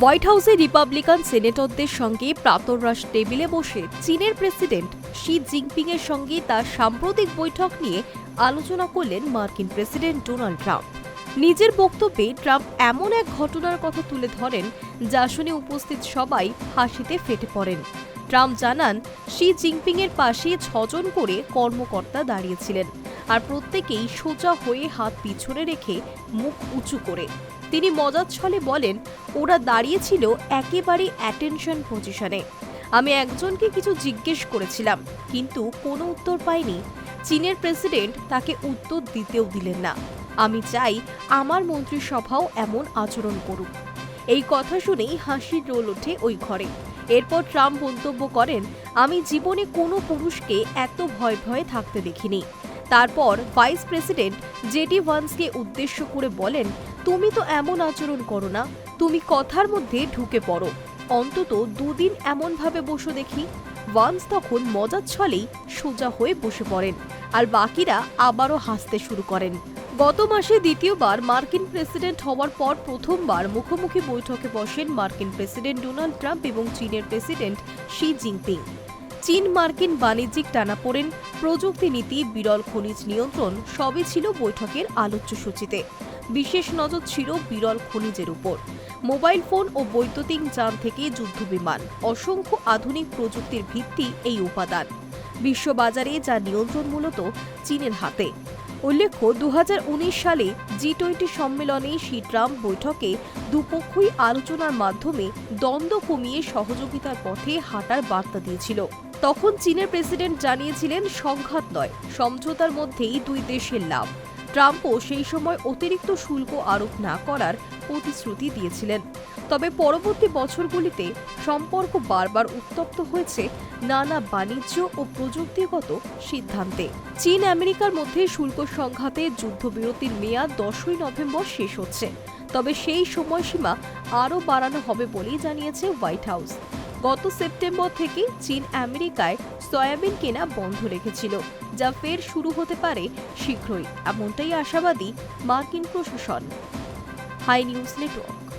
White হাউসে Republican সেনেটরদের সঙ্গে প্রাতরাশ টেবিলে বসে চীনের প্রেসিডেন্ট শি জিনপিং এর সঙ্গে তার সাম্প্রতিক বৈঠক নিয়ে আলোচনা করলেন মার্কিন প্রেসিডেন্ট ডোনাল্ড ট্রাম্প। নিজের বক্তব্যে ট্রাম্প এমন এক ঘটনার কথা তুলে ধরেন যা শুনে উপস্থিত সবাই হাসিতে ফেটে পড়েন। ট্রাম্প জানান, শি জিনপিং এর পাশে ছজন করে কর্মকর্তা দাঁড়িয়েছিলেন। আর প্রত্যেকেই সোজা হয়ে হাত পিছনে রেখে মুখ উঁচু করে। তিনি মজার ছলে বলেন, ওরা দাঁড়িয়েছিল একেবারে অ্যাটেনশন পজিশনে আমি একজনকে কিছু জিজ্ঞেস করেছিলাম, কিন্তু কোনো উত্তর পাইনি। চীনের প্রেসিডেন্ট তাকে উত্তর দিতেও দিলেন না। আমি চাই আমার মন্ত্রিসভাও এমন আচরণ করুক। এই কথা শুনেই হাসির রোল ওঠে ওই ঘরে। এরপর ট্রাম্প মন্তব্য করেন, আমি জীবনে কোনো পুরুষকে এত ভয় ভয়ে থাকতে দেখিনি। তারপর ভাইস প্রেসিডেন্ট জেডি ভান্সকে উদ্দেশ্য করে বলেন, তুমি তো এমন আচরণ করো না, তুমি কথার মধ্যে ঢুকে পড়ো। অন্তত দুদিন এমনভাবে বসে দেখি। ওয়ান্স তখন মজার ছলেই সোজা হয়ে বসে পড়েন, আর বাকিরা আবারও হাসতে শুরু করেন। গত মাসে দ্বিতীয়বার মার্কিন প্রেসিডেন্ট হওয়ার পর প্রথমবার মুখোমুখি বৈঠকে বসেন মার্কিন প্রেসিডেন্ট ডোনাল্ড ট্রাম্প এবং চীনের প্রেসিডেন্ট শি জিনপিং। চীন মার্কিন বাণিজ্যিক টানাপোড়েন প্রযুক্তি নীতি, বিরল খনিজ নিয়ন্ত্রণ সবই ছিল বৈঠকের আলোচ্য সূচিতে। বিশেষ নজর ছিল বিরল খনিজের উপর। মোবাইল ফোন ও বৈদ্যুতিক যান থেকে যুদ্ধবিমান অসংখ্য আধুনিক প্রযুক্তির ভিত্তি এই উপাদান। বিশ্ববাজারে যা নিয়ন্ত্রণ মূলত চীনের হাতে। উল্লেখ্য দু হাজার উনিশ সালে জি টোয়েন্টি সম্মেলনে শি ট্রাম্প বৈঠকে দুপক্ষই আলোচনার মাধ্যমে দ্বন্দ্ব কমিয়ে সহযোগিতার পথে হাঁটার বার্তা দিয়েছিল। তখন চীনের প্রেসিডেন্ট জানিয়েছিলেন, সংঘাত নয়, সমঝোতার মধ্যেই দুই দেশের লাভ। ট্রাম্পও সেই সময় অতিরিক্ত শুল্ক আরোপ না করার প্রতিশ্রুতি দিয়েছিলেন। তবে পরবর্তী বছরগুলিতে সম্পর্ক বারবার উত্তপ্ত হয়েছে নানা বাণিজ্য ও প্রযুক্তিগত সিদ্ধান্তে। চীন আমেরিকার মধ্যে শুল্ক সংঘাতে যুদ্ধবিরতির মেয়াদ দশই নভেম্বর শেষ হচ্ছে। তবে সেই সময়সীমা আরও বাড়ানো হবে বলেই জানিয়েছে হোয়াইট হাউস। গত সেপ্টেম্বর থেকে চীন আমেরিকায় সয়াবিন কেনা বন্ধ রেখেছিল, যা ফের শুরু হতে পারে শীঘ্রই। এমনটাই আশাবাদী মার্কিন প্রশাসন। Hi news network.